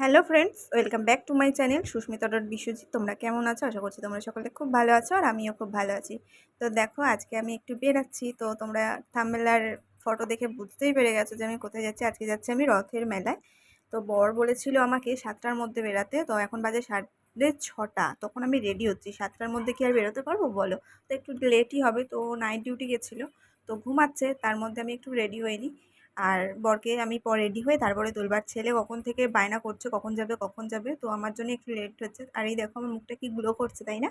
Hello friends, welcome back to my channel Susmita dot Biswajit. তোমরা কেমন আছো? আশা করছি তোমরা সকলে খুব ভালো আছো আর আমিও খুব ভালো আছি। তো দেখো, আজকে আমি একটু বেরাচ্ছি। তো তোমরা থাম্বেলার ফটো দেখে বুঝতেই পেরে গেছো যে আমি কোথায় যাচ্ছি। আজকে যাচ্ছি আমি রথের মেলায়। তো বর বলেছিল আমাকে সাতটার মধ্যে বেরাতে। তো এখন বাজে সাড়ে ছটা। তখন আমি রেডি হচ্ছি। সাতটার মধ্যে কি আর বেরোতে পারব বলো? তো একটু লেটই হবে। তো নাইট ডিউটি গেছিল। তো ঘুমাচ্ছে। তার মধ্যে আমি একটু রেডি নিই আর বরকে আমি পর রেডি হয়ে তারপরে তুলবার ছেলে কখন থেকে বায়না করছে, কখন যাবে কখন যাবে, তো আমার জন্য একটু লেট হচ্ছে। আর এই দেখো আমার মুখটা কি গ্লো করছে, তাই না?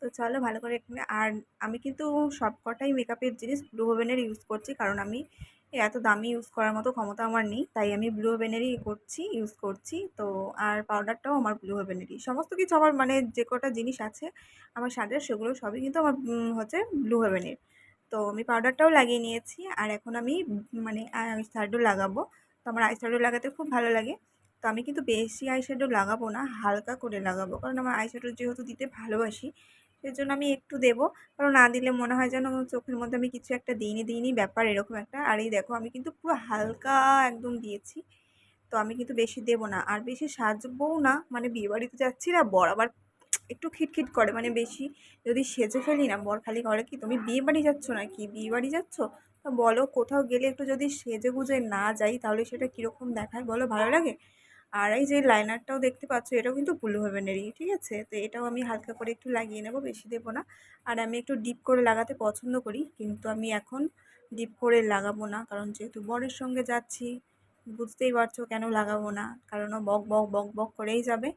তো চলো ভালো করে একটু আর আমি কিন্তু সব কটাই মেকআপের জিনিস ব্লু ওভেনের ইউজ করছি, কারণ আমি এত দামি ইউজ করার মতো ক্ষমতা আমার নেই, তাই আমি ব্লু ওভেনেরই করছি ইউজ করছি। তো আর পাউডারটাও আমার ব্লু ওভেনেরই সমস্ত কিছু আমার মানে যে কটা জিনিস আছে, আমার সাজের সেগুলো সবই কিন্তু আমার হচ্ছে ব্লু ওভেনের তো আমি পাউডারটাও লাগিয়ে নিয়েছি। আর এখন আমি মানে আই শ্যাডো লাগাবো। তো আমার আই শ্যাডো লাগাতে খুব ভালো লাগে। তো আমি কিন্তু বেশি আই শ্যাডো লাগাবো না, হালকা করে লাগাবো। কারণ আমার আই শ্যাডো যেহেতু দিতে ভালোবাসি সেই জন্য আমি একটু দেবো। কারণ না দিলে মনে হয় যেন চোখের মধ্যে আমি কিছু একটা দিইনি দিইনি ব্যাপার এরকম একটা। আর এই দেখো, আমি কিন্তু পুরো হালকা একদম দিয়েছি। তো আমি কিন্তু বেশি দেবো না। আর বেশি সাজবও না মানে বিয়েবাড়িতে যাচ্ছি না বর আবার একটু খিটখিট করে মানে বেশি যদি সেজে ফেলি না, বর খালি করে কি তুমি বিয়ে বাড়ি যাচ্ছ না কি বিয়ে বাড়ি যাচ্ছ? তা বলো কোথাও গেলে একটু যদি সেজে গুজে না যাই তাহলে সেটা কীরকম দেখায় বলো, ভালো লাগে? আর এই যে লাইনারটাও দেখতে পাচ্ছ, এটাও কিন্তু ব্লু হেভেনেরই ঠিক আছে? তো এটাও আমি হালকা করে একটু লাগিয়ে নেব, বেশি দেবো না। আর আমি একটু ডিপ করে লাগাতে পছন্দ করি, কিন্তু আমি এখন ডিপ করে লাগাবো না, কারণ যেহেতু বরের সঙ্গে যাচ্ছি, বুঝতেই পারছ কেন লাগাবো না? কারণ বক বক বক বক করেই যাবে।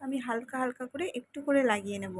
আমি হালকা হালকা করে একটু করে লাগিয়ে নেব।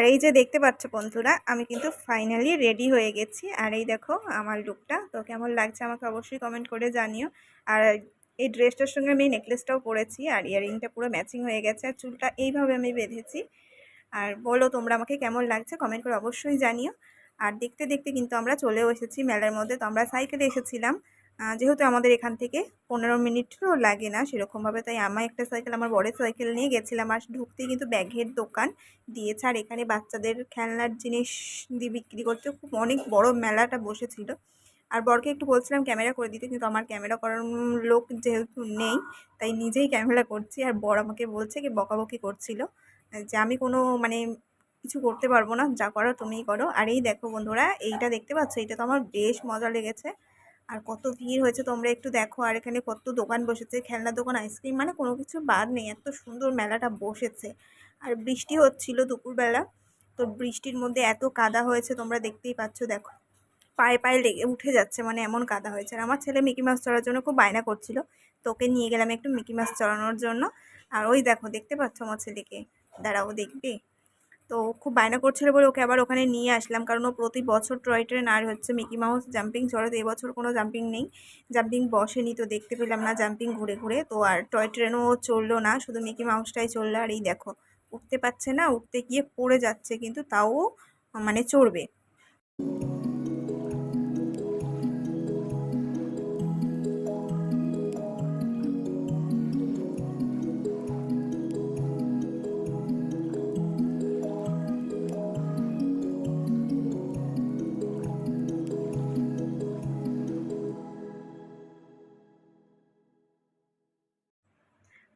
আর এই যে দেখতে পাচ্ছ বন্ধুরা, আমি কিন্তু ফাইনালি রেডি হয়ে গেছি। আর এই দেখো আমার লুকটা তো কেমন লাগছে আমাকে অবশ্যই কমেন্ট করে জানিও। আর এই ড্রেসটার সঙ্গে আমি নেকলেসটাও পরেছি, আর ইয়ারিংটা পুরো ম্যাচিং হয়ে গেছে, আর চুলটা এইভাবে আমি বেঁধেছি। আর বলো তোমরা আমাকে কেমন লাগছে কমেন্ট করে অবশ্যই জানিও। আর দেখতে দেখতে কিন্তু আমরা চলেও এসেছি মেলার মধ্যে, তো আমরা সাইকেলে এসেছিলাম। যেহেতু আমাদের এখান থেকে পনেরো মিনিটও লাগে না সেরকমভাবে, তাই আমার একটা সাইকেল, আমার বড়ের সাইকেল নিয়ে গেছিলাম আর ঢুকতেই কিন্তু ব্যাগের দোকান দিয়েছে। আর এখানে বাচ্চাদের খেলনার জিনিস দিয়ে বিক্রি করতে খুব অনেক বড় মেলাটা বসেছিল। আর বরকে একটু বলছিলাম ক্যামেরা করে দিতে, কিন্তু আমার ক্যামেরা করার লোক যেহেতু নেই, তাই নিজেই ক্যামেরা করছি। আর বর আমাকে বলছে কি বকাবকি করছিল, যে আমি কোনো মানে কিছু করতে পারব না, যা করো তুমিই করো। আর এই দেখো বন্ধুরা, এইটা দেখতে পাচ্ছ? এইটা তো আমার বেশ মজা লেগেছে। আর কত ভিড় হয়েছে তোমরা একটু দেখো। আর এখানে কত দোকান বসেছে, খেলনার দোকান, আইসক্রিম মানে কোনো কিছু বাদ নেই। এত সুন্দর মেলাটা বসেছে। আর বৃষ্টি হচ্ছিল দুপুরবেলা। তো বৃষ্টির মধ্যে এত কাদা হয়েছে, তোমরা দেখতেই পাচ্ছ, দেখো। পায়ে পায়ে লেগে উঠে যাচ্ছে মানে এমন কাদা হয়েছে। আর আমার ছেলে মিকি মাছ চড়ার জন্য খুব বায়না করছিল। তোকে নিয়ে গেলাম একটু মিকি মাছ চড়ানোর জন্য। আর ওই দেখো, দেখতে পাচ্ছ আমার ছেলেকে? দাঁড়াও, দেখবে? তো খুব বায়না করছিল বলে ওকে আবার ওখানে নিয়ে আসলাম। কারণ ও প্রতি বছর টয় ট্রেন আর হচ্ছে মিকি মাউস জাম্পিং চড়ে তো এবছর কোনো জাম্পিং নেই। জাম্পিং বসেনি তো দেখতে পেলাম না জাম্পিং ঘুরে ঘুরে। তো আর টয় ট্রেনও চলল না, শুধু মিকি মাউসটাই চলল আর এই দেখো, উঠতে পারছে না, উঠতে গিয়ে পড়ে যাচ্ছে কিন্তু তাও মানে চড়বে।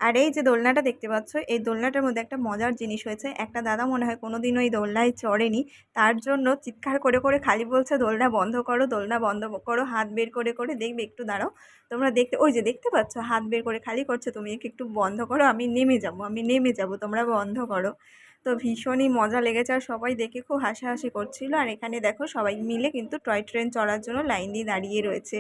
আর এই যে দোলনাটা দেখতে পাচ্ছ, এই দোলনাটার মধ্যে একটা মজার জিনিস হয়েছে। একটা দাদা মনে হয় কোনো দিনও এই দোলনায় চড়েনি। তার জন্য চিৎকার করে করে খালি বলছে, দোলনা বন্ধ করো, দোলনা বন্ধ করো, হাত বের করে করে দেখবে একটু দাঁড়াও। তোমরা দেখতে, ওই যে দেখতে পাচ্ছ, হাত বের করে খালি করছ, তুমি একে একটু বন্ধ করো, আমি নেমে যাব, আমি নেমে যাব, তোমরা বন্ধ করো। তো ভীষণই মজা লেগেছে আর সবাই দেখে খুব হাসাহাসি করছিল। আর এখানে দেখো সবাই মিলে কিন্তু টয় ট্রেন চড়ার জন্য লাইন দিয়ে দাঁড়িয়ে রয়েছে।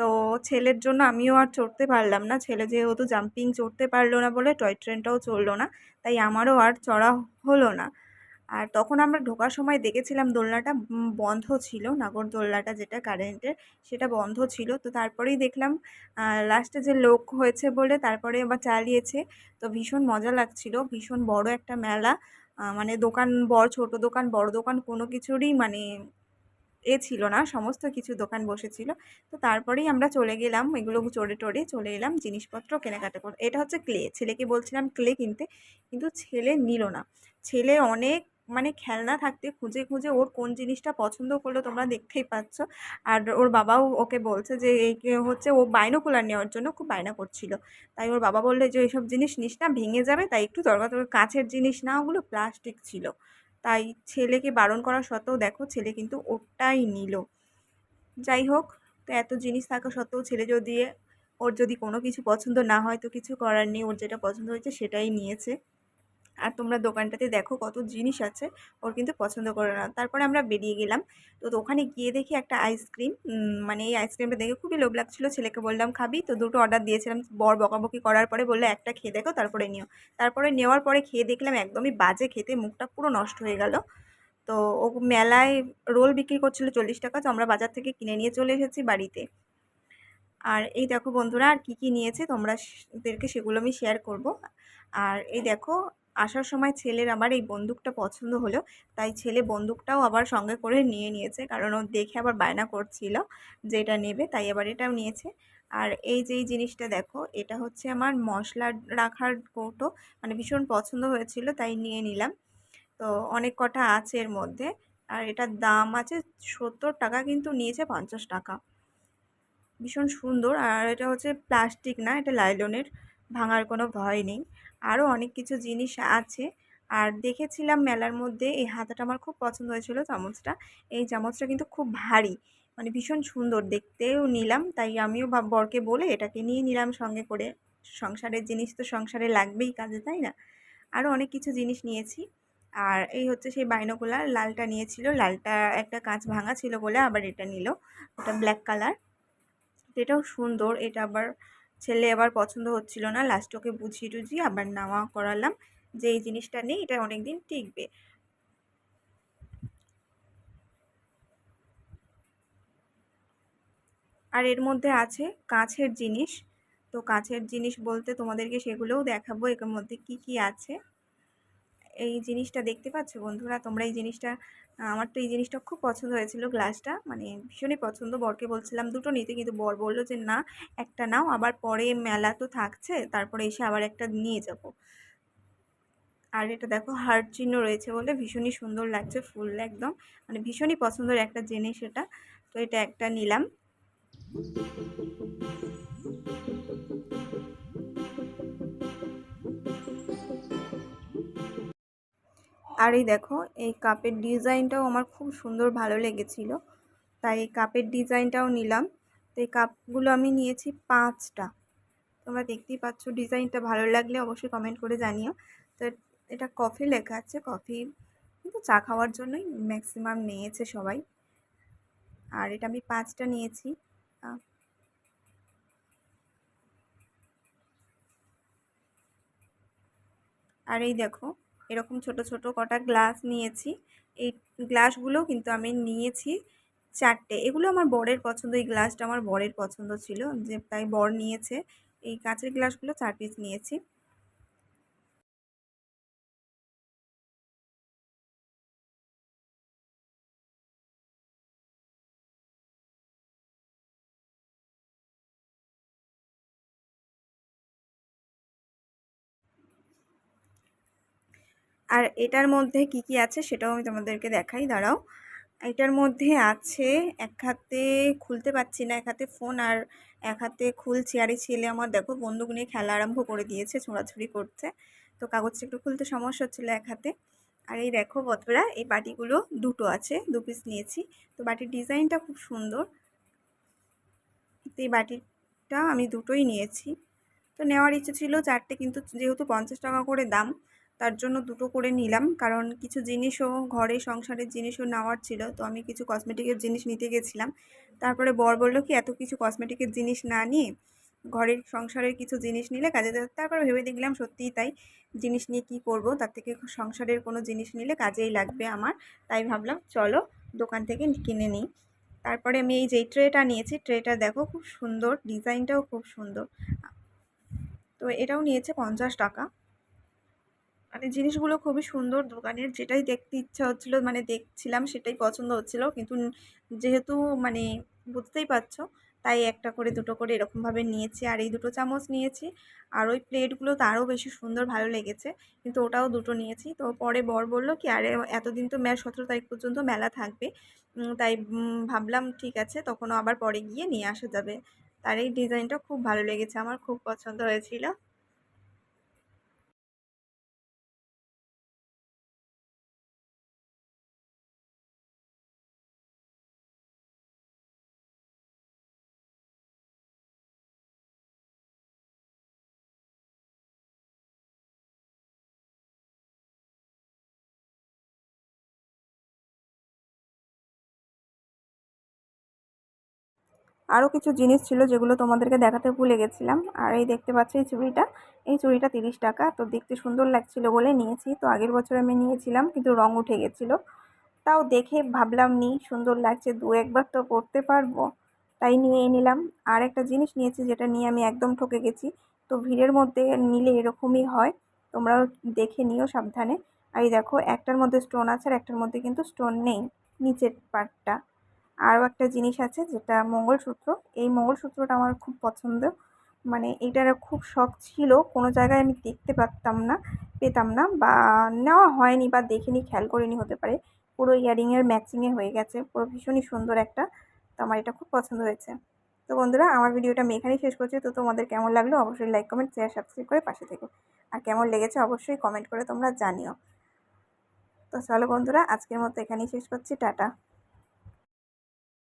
তো ছেলের জন্য আমিও আর চড়তে পারলাম না। ছেলে যেহেতু জাম্পিং চড়তে পারল না বলে টয় ট্রেনটাও চলল না, তাই আমারও আর চড়া হলো না। আর তখন আমরা ঢোকার সময় দেখেছিলাম দোলনাটা বন্ধ ছিল, নাগর দোলনাটা যেটা কারেন্টের সেটা বন্ধ ছিল। তো তারপরেই দেখলাম লাস্টে যে লোক হয়েছে বলে তারপরে আবার চালিয়েছে। তো ভীষণ মজা লাগছিল, ভীষণ বড় একটা মেলা। মানে দোকান বড়, ছোট দোকান, বড় দোকান কোনো কিছুরই মানে এ ছিল না, সমস্ত কিছু দোকান বসেছিল। তো তারপরেই আমরা চলে গেলাম, এগুলো চড়ে টড়ে চলে এলাম জিনিসপত্র কেনাকাটা করে এটা হচ্ছে ক্লে ছেলেকে বলছিলাম ক্লে কিনতে, কিন্তু ছেলে নিল না। ছেলে অনেক মানে খেলনা থাকতে খুঁজে খুঁজে ওর কোন জিনিসটা পছন্দ করল তোমরা দেখতেই পাচ্ছ। আর ওর বাবাও ওকে বলছে যে এই হচ্ছে ও বাইনোকুলার নেওয়ার জন্য খুব বায়না করছিল। তাই ওর বাবা বললে যে, এইসব জিনিস নিস না, ভেঙে যাবে, তাই একটু দরকার কাছের জিনিস না। ওগুলো প্লাস্টিক ছিল। তাই ছেলেকে বারণ করা সত্ত্বেও দেখো ছেলে কিন্তু ওটাই নিল। যাই হোক, তো এত জিনিস থাকা সত্ত্বেও ছেলে যদি, ওর যদি কোনো কিছু পছন্দ না হয়, তো কিছু করার নেই, ওর যেটা পছন্দ হয়েছে সেটাই নিয়েছে। আর তোমরা দোকানটাতে দেখো কত জিনিস আছে, ওর কিন্তু পছন্দ করে না। তারপরে আমরা বেরিয়ে গেলাম। তো ওখানে গিয়ে দেখি একটা আইসক্রিম মানে এই আইসক্রিমটা দেখে খুবই লোভ লাগছিল। ছেলেকে বললাম, খাবি? তো দুটো অর্ডার দিয়েছিলাম। বর বকাবকি করার পরে বলল, একটা খেয়ে দেখো, তারপরে নিও। তারপরে নেওয়ার পরে খেয়ে দেখলাম একদমই বাজে খেতে, মুখটা পুরো নষ্ট হয়ে গেল। তো ও মেলায় রোল বিক্রি করছিল চল্লিশ টাকা, তো আমরা বাজার থেকে কিনে নিয়ে চলে এসেছি বাড়িতে। আর এই দেখো বন্ধুরা, আর কী কী নিয়েছে, তোমরাদেরকে সেগুলো আমি শেয়ার করব। আর এই দেখো আসার সময় ছেলের আমার এই বন্দুকটা পছন্দ হলো। তাই ছেলে বন্দুকটাও আবার সঙ্গে করে নিয়ে নিয়েছে। কারণ ও দেখে আবার বায়না করছিল যে এটা নেবে, তাই আবার এটাও নিয়েছে। আর এই যে এই জিনিসটা দেখো, এটা হচ্ছে আমার মশলা রাখার কৌটো। মানে ভীষণ পছন্দ হয়েছিল, তাই নিয়ে নিলাম। তো অনেক কটা আছে এর মধ্যে। আর এটার দাম আছে সত্তর টাকা, কিন্তু নিয়েছে পঞ্চাশ টাকা। ভীষণ সুন্দর। আর এটা হচ্ছে প্লাস্টিক না, এটা লাইলনের ভাঙার কোনো ভয় নেই। আরও অনেক কিছু জিনিস আছে। আর দেখেছিলাম মেলার মধ্যে এই হাতাটা আমার খুব পছন্দ হয়েছিল চামচটা। এই চামচটা কিন্তু খুব ভারী মানে ভীষণ সুন্দর। দেখতেও নিলাম, তাই আমিও বরকে বলে এটাকে নিয়ে নিলাম সঙ্গে করে। সংসারের জিনিস তো সংসারে লাগবেই কাজে, তাই না? আরও অনেক কিছু জিনিস নিয়েছি। আর এই হচ্ছে সেই বাইনোকুলার, লালটা নিয়েছিল। লালটা একটা কাঁচ ভাঙা ছিল বলে আবার এটা নিল, ওটা ব্ল্যাক কালার। এটাও সুন্দর, এটা আবার ছেলে আবার পছন্দ হচ্ছিল না। লাস্ট ওকে বুঝিয়ে টুঝিয়ে আবার নেওয়া করালাম। যে এই জিনিসটা নেই, এটা অনেক দিন টিকবে। আর এর মধ্যে আছে কাছের জিনিস। তো কাছের জিনিস বলতে তোমাদেরকে সেগুলোও দেখাবো। এর মধ্যে কি কি আছে? এই জিনিসটা দেখতে পাচ্ছ বন্ধুরা? তোমরা এই জিনিসটা, আমার তো এই জিনিসটা খুব পছন্দ হয়েছিল গ্লাসটা। মানে ভীষণই পছন্দ। বরকে বলছিলাম, দুটো নিতে। কিন্তু বর বলল যে, না, একটা নাও। আবার পরে মেলা তো থাকছে, তারপরে এসে আবার একটা নিয়ে যাব। আর এটা দেখো হার্ট চিহ্ন রয়েছে বলে ভীষণই সুন্দর লাগছে ফুল একদম। মানে ভীষণই পছন্দের একটা জিনিস এটা। তো এটা একটা নিলাম। আর এই দেখো, এই কাপের ডিজাইনটাও আমার খুব সুন্দর ভালো লেগেছিল। তাই এই কাপের ডিজাইনটাও নিলাম। তো এই কাপগুলো আমি নিয়েছি পাঁচটা। তোমরা দেখতেই পাচ্ছ ডিজাইনটা ভালো লাগলে অবশ্যই কমেন্ট করে জানিও। তো এটা কফি লেখা আছে, কফি কিন্তু চা খাওয়ার জন্যই ম্যাক্সিমাম নিয়েছে সবাই। আর এটা আমি পাঁচটা নিয়েছি। আর এই দেখো এরকম ছোট ছোট কটা গ্লাস নিয়েছি। এই গ্লাসগুলো কিন্তু আমি নিয়েছি চারটে। এগুলো আমার বরের পছন্দ, এই গ্লাসটা আমার বরের পছন্দ ছিল। যে তাই বর নিয়েছে। এই কাঁচের গ্লাসগুলো চার পিস নিয়েছি। আর এটার মধ্যে কি কি আছে সেটাও আমি তোমাদেরকে দেখাই, দাঁড়াও। এটার মধ্যে আছে এক হাতে খুলতে পারছি না, এক হাতে ফোন আর এক হাতে খুলছি আর এই ছেলে আমার, দেখো বন্দুক নিয়ে খেলা আরম্ভ করে দিয়েছে, ছোঁড়াছুড়ি করছে। তো কাগজটা একটু খুলতে সমস্যা হচ্ছিল এক হাতে। আর এই দেখো বন্ধুরা, এই বাটিগুলো দুটো আছে, দু পিস নিয়েছি। তো বাটির ডিজাইনটা খুব সুন্দর। তো এই বাটিটা আমি দুটোই নিয়েছি। তো নেওয়ার ইচ্ছে ছিল চারটে, কিন্তু যেহেতু পঞ্চাশ টাকা করে দাম তার জন্য দুটো করে নিলাম। কারণ কিছু জিনিসও ঘরে সংসারের জিনিসও নেওয়ার ছিল, তো আমি কিছু কসমেটিকের জিনিস নিতে গেছিলাম। তারপরে বর বলল কি, এত কিছু কসমেটিকের জিনিস না নিয়ে ঘরের সংসারের কিছু জিনিস নিলে কাজে তারপরে ভেবে দেখলাম সত্যিই তাই জিনিস নিয়ে কি করব, তার থেকে সংসারের কোনো জিনিস নিলে কাজেই লাগবে আমার। তাই ভাবলাম চলো দোকান থেকে কিনে নিই। তারপরে আমি এই যে ট্রেটা নিয়েছি ট্রেটা দেখো খুব সুন্দর ডিজাইনটাও খুব সুন্দর। তো এটাও নিয়েছে পঞ্চাশ টাকা। মানে জিনিসগুলো খুবই সুন্দর দোকানের, যেটাই দেখতে ইচ্ছা হচ্ছিল মানে দেখছিলাম সেটাই পছন্দ হচ্ছিল। কিন্তু যেহেতু মানে বুঝতেই পারছ, তাই একটা করে, দুটো করে এরকমভাবে নিয়েছি। আর এই দুটো চামচ নিয়েছি। আর ওই প্লেটগুলো তো আরও বেশি সুন্দর, ভালো লেগেছে। কিন্তু ওটাও দুটো নিয়েছি। তো পরে বর বলল কি, আরে, এতদিন তো মে সতেরো তারিখ পর্যন্ত মেলা থাকবে। তাই ভাবলাম ঠিক আছে, তখনও আবার পরে গিয়ে নিয়ে আসা যাবে। তার এই ডিজাইনটা খুব ভালো লেগেছে, আমার খুব পছন্দ হয়েছিল। আরও কিছু জিনিস ছিল যেগুলো তোমাদেরকে দেখাতে ভুলে গেছিলাম। আর এই দেখতে পাচ্ছ এই চুড়িটা। এই চুড়িটা তিরিশ টাকা। তো দেখতে সুন্দর লাগছিল বলে নিয়েছি। তো আগের বছর আমি নিয়েছিলাম, কিন্তু রং উঠে গেছিল। তাও দেখে ভাবলাম নি, সুন্দর লাগছে, দু একবার তো পরতে পারব। তাই নিয়ে নিলাম। আর একটা জিনিস নিয়েছি যেটা নিয়ে আমি একদম ঠকে গেছি। তো ভিড়ের মধ্যে নিলে এরকমই হয়। তোমরাও দেখে নিও সাবধানে। আর দেখো, একটার মধ্যে স্টোন আছে আর একটার মধ্যে কিন্তু স্টোন নেই। নিচের পার্টটা আরও একটা জিনিস আছে যেটা মঙ্গলসূত্র। এই মঙ্গলসূত্রটা আমার খুব পছন্দ। মানে এইটার খুব শখ ছিল, কোনো জায়গায় আমি দেখতে পারতাম না, পেতাম না বা নেওয়া হয়নি বা দেখিনি, খেয়াল করিনি হতে পারে। পুরো ইয়ারিংয়ের ম্যাচিংয়ে হয়ে গেছে, পুরো ভীষণই সুন্দর একটা। তো আমার এটা খুব পছন্দ হয়েছে। তো বন্ধুরা, আমার ভিডিওটা আমি এখানেই শেষ করছি। তো তোমাদের কেমন লাগল অবশ্যই লাইক কমেন্ট শেয়ার সাবস্ক্রাইব করে পাশে থেকো। আর কেমন লেগেছে অবশ্যই কমেন্ট করে তোমরা জানিও। তো চলো বন্ধুরা, আজকের মতো এখানেই শেষ করছি। টাটা।